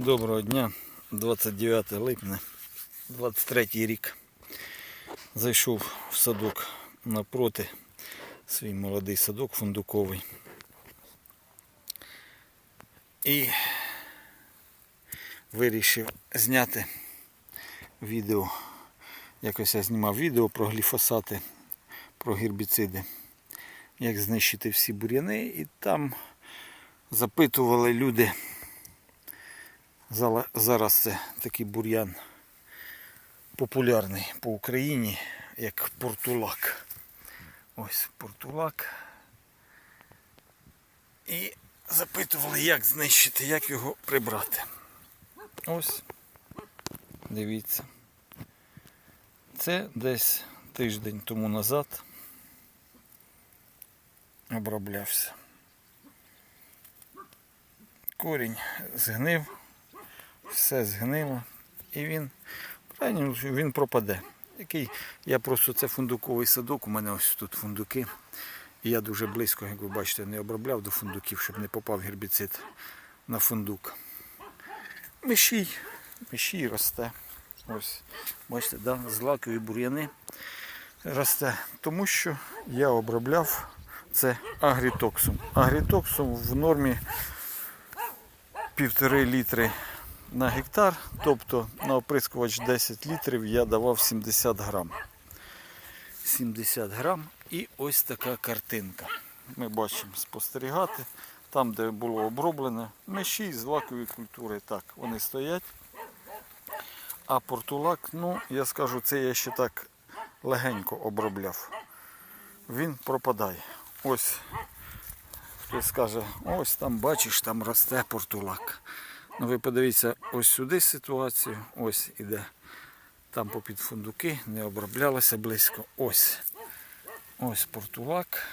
Доброго дня, 29 липня, 23 рік. Зайшов в садок напроти, свій молодий садок фундуковий. І вирішив зняти відео. Якось я знімав відео про гліфосати, про гербіциди, як знищити всі бур'яни. І там запитували люди. Зараз це такий бур'ян популярний по Україні, як портулак. Ось портулак. І запитували, як знищити, як його прибрати. Ось, дивіться. Це десь тиждень тому назад оброблявся. Корінь згнив все згнило. І він, він пропаде. Який, я просто це фундуковий садок, у мене ось тут фундуки. І я дуже близько, як ви бачите, не обробляв до фундуків, щоб не попав гербіцид на фундук. Мишій, мишій росте. Ось, бачите, да, злакові бур'яни росте. Тому що я обробляв це агрітоксом. Агрітоксом в нормі півтори літри на гектар, тобто на оприскувач 10 літрів я давав 70 грам. 70 грам і ось така картинка. Ми бачимо спостерігати. Там, де було оброблено, миші з лакової культури. Так, вони стоять. А портулак, ну, я скажу, це я ще так легенько обробляв. Він пропадає. Ось хтось скаже, ось там бачиш, там росте портулак. Ну ви подивіться ось сюди ситуацію, ось іде. Там попід фундуки, не оброблялося близько. Ось. Ось портулак.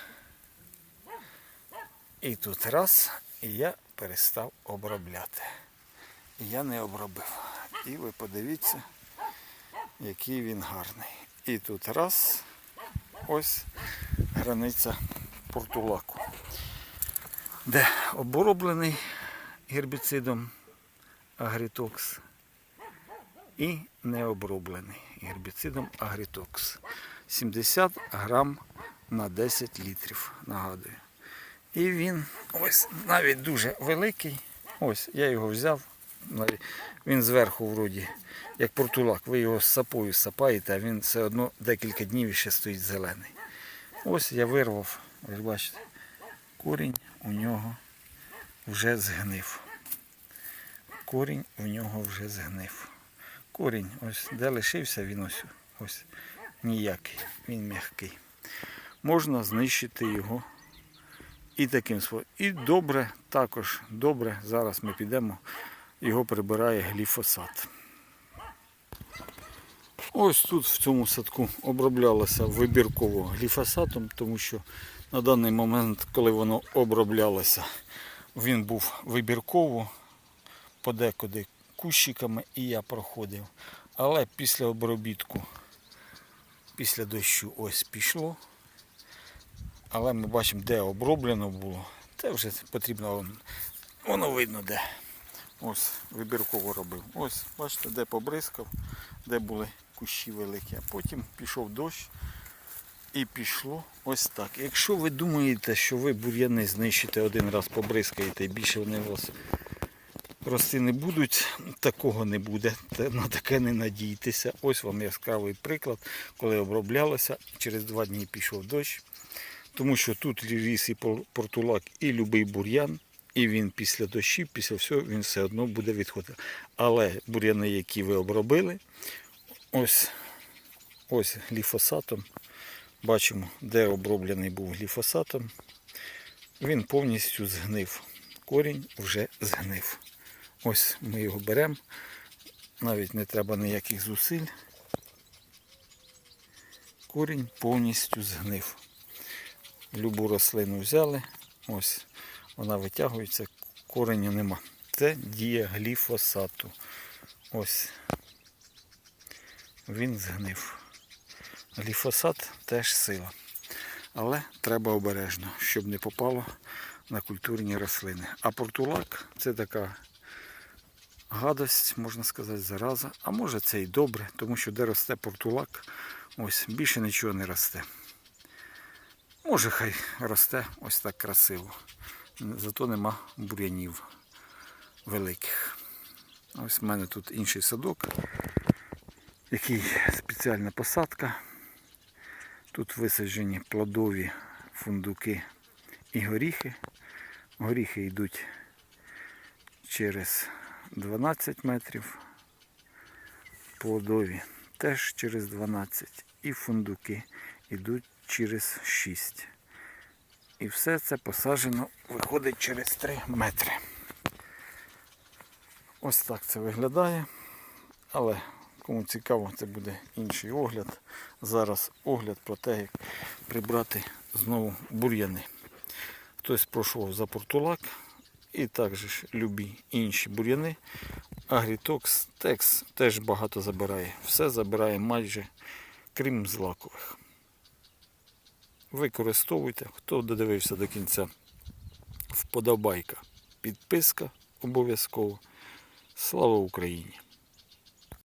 І тут раз, і я перестав обробляти. І я не обробив. І ви подивіться, який він гарний. І тут раз, ось границя портулаку. Де оброблений гербіцидом Агрітокс і необроблений гербіцидом Агрітокс. 70 грам на 10 літрів, нагадую. І він ось навіть дуже великий. Ось я його взяв. Він зверху вроді, як портулак, ви його з сапою сапаєте, а він все одно декілька днів ще стоїть зелений. Ось я вирвав, ви ж бачите, корінь у нього вже згнив корінь у нього вже згнив. Корінь, ось де лишився, він ось ось ніякий, він м'який. Можна знищити його і таким способом. І добре, також добре, зараз ми підемо, його прибирає гліфосат. Ось тут в цьому садку оброблялося вибірково гліфосатом, тому що на даний момент, коли воно оброблялося, він був вибірково, подекуди кущиками і я проходив. Але після обробітку, після дощу ось пішло. Але ми бачимо, де оброблено було. Це вже потрібно, воно видно де. Ось вибірково робив. Ось, бачите, де побризкав, де були кущі великі. А потім пішов дощ і пішло ось так. Якщо ви думаєте, що ви бур'яни знищите один раз побризкаєте і більше вони у вас рости не будуть, такого не буде. На таке не надійтеся. Ось вам яскравий приклад, коли оброблялося, через два дні пішов дощ. Тому що тут ріс і портулак, і любий бур'ян, і він після дощів, після всього, він все одно буде відходити. Але бур'яни, які ви обробили, ось, ось гліфосатом. Бачимо, де оброблений був гліфосатом. Він повністю згнив. Корінь вже згнив. Ось ми його беремо. Навіть не треба ніяких зусиль. Корінь повністю згнив. Любу рослину взяли. Ось вона витягується, кореню нема. Це дія гліфосату. Ось. Він згнив. Гліфосат теж сила. Але треба обережно, щоб не попало на культурні рослини. А портулак це така гадость, можна сказати, зараза. А може це і добре, тому що де росте портулак, ось більше нічого не росте. Може, хай росте ось так красиво. Зато нема бур'янів великих. Ось в мене тут інший садок, який спеціальна посадка. Тут висаджені плодові фундуки і горіхи. Горіхи йдуть через 12 метрів. Плодові теж через 12. І фундуки йдуть через 6. І все це посаджено виходить через 3 метри. Ось так це виглядає. Але кому цікаво, це буде інший огляд. Зараз огляд про те, як прибрати знову бур'яни. Хтось пройшов за портулак і також любі інші бур'яни. Агрітокс, текс теж багато забирає. Все забирає майже, крім злакових. Використовуйте, хто додивився до кінця. Вподобайка, підписка обов'язково. Слава Україні!